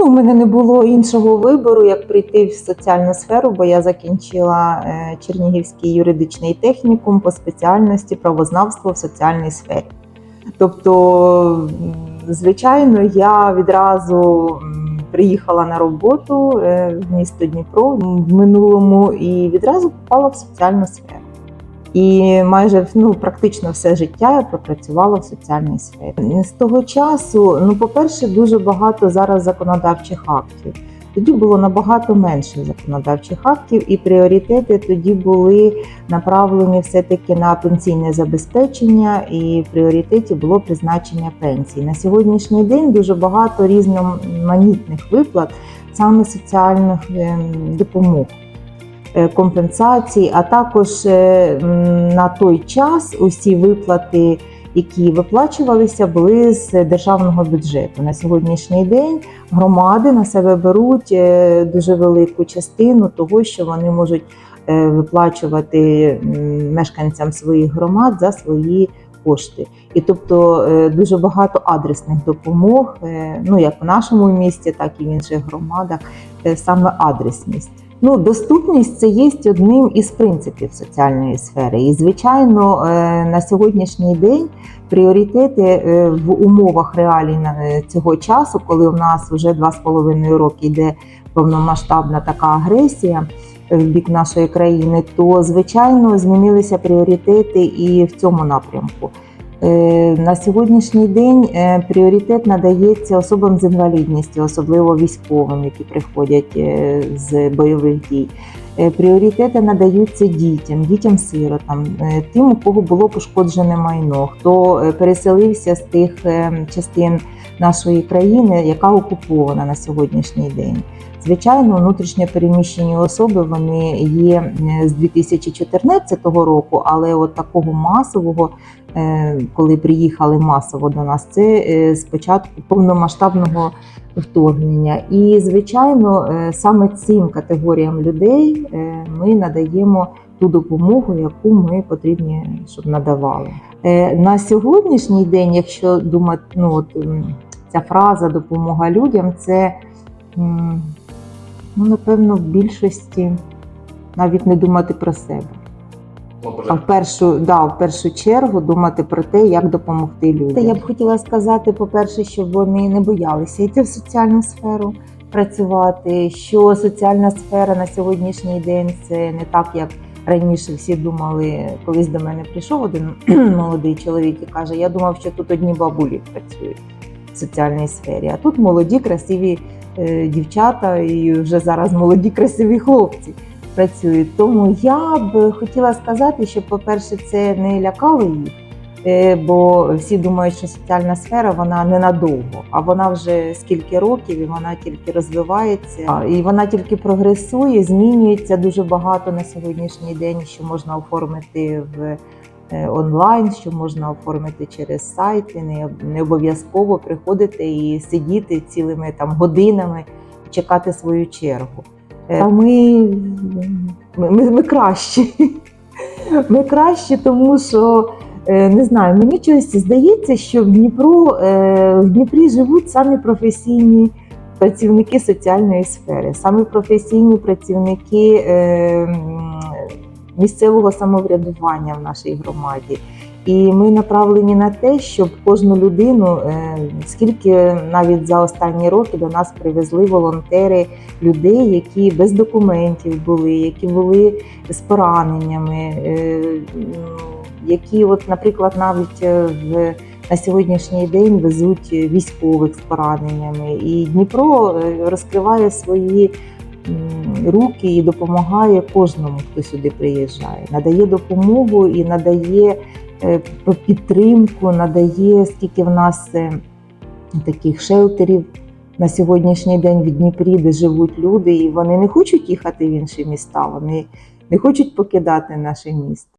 Ну, у мене не було іншого вибору, як прийти в соціальну сферу, бо я закінчила е, Чернігівський юридичний технікум по спеціальності правознавство в соціальній сфері. Тобто, звичайно, я відразу приїхала на роботу е, в місто Дніпро в минулому і відразу попала в соціальну сферу. І майже ну, практично все життя я пропрацювала в соціальній сфері. З того часу, ну, по-перше, дуже багато зараз законодавчих актів. Тоді було набагато менше законодавчих актів, і пріоритети тоді були направлені все-таки на пенсійне забезпечення, і в пріоритеті було призначення пенсій. На сьогоднішній день дуже багато різноманітних виплат, саме соціальних ем, допомог е, компенсацій, а також е, на той час усі виплати, які виплачувалися, були з державного бюджету. На сьогоднішній день громади на себе беруть е, дуже велику частину того, що вони можуть е, виплачувати мешканцям своїх громад за свої кошти. І тобто е, дуже багато адресних допомог, е, ну як в нашому місті, так і в інших громадах, е, саме адресність. Ну, доступність це є одним із принципів соціальної сфери. І, звичайно, е, на сьогоднішній день пріоритети е, в умовах реалій е, цього часу, коли в нас вже два з половиною роки йде повномасштабна така агресія в бік нашої країни, то звичайно змінилися пріоритети і в цьому напрямку. Е, На сьогоднішній день е, пріоритет надається особам з інвалідністю, особливо військовим, які приходять е, з бойових дій. Пріоритети надаються дітям, дітям-сиротам, тим, у кого було пошкоджене майно, хто переселився з тих частин нашої країни, яка окупована на сьогоднішній день. Звичайно, внутрішньо переміщені особи вони є з 2014 року, але от такого масового, коли приїхали масово до нас, це е, з початку повномасштабного вторгнення. І звичайно, е, саме цим категоріям людей е, ми надаємо ту допомогу, яку ми потрібні, щоб надавали. Е, На сьогоднішній день, якщо думати, ну от ця фраза допомога людям, це ну, напевно в більшості навіть не думати про себе. А в першу, да, в першу чергу думати про те, як допомогти людям. Та Я б хотіла сказати, по-перше, щоб вони не боялися йти в соціальну сферу працювати. Що соціальна сфера на сьогоднішній день це не так, як раніше всі думали. Колись до мене прийшов один молодий чоловік і каже: Я думав, що тут одні бабулі працюють в соціальній сфері, а тут молоді, красиві е, дівчата і вже зараз молоді, красиві хлопці працюють. Тому я б хотіла сказати, що, по-перше, це не лякало їх, е, бо всі думають, що соціальна сфера вона ненадовго, а вона вже скільки років і вона тільки розвивається, і вона тільки прогресує, змінюється дуже багато на сьогоднішній день, що можна оформити в. е, Онлайн, що можна оформити через сайти, не, не обов'язково приходити і сидіти цілими там годинами, чекати свою чергу. Е, Ми, ми, ми, кращі. Ми кращі, тому що е, не знаю, мені чогось здається, що в Дніпро е, в Дніпрі живуть самі професійні працівники соціальної сфери, самі професійні працівники місцевого самоврядування в нашій громаді. І ми направлені на те, щоб кожну людину, е, скільки навіть за останні роки до нас привезли волонтери людей, які без документів були, які були з пораненнями, е, які, от, наприклад, навіть е, в на сьогоднішній день везуть військових з пораненнями. І Дніпро розкриває свої руки і допомагає кожному, хто сюди приїжджає. Надає допомогу і надає е, підтримку, надає скільки в нас е, таких шелтерів на сьогоднішній день в Дніпрі, де живуть люди, і вони не хочуть їхати в інші міста, вони не хочуть покидати наше місто.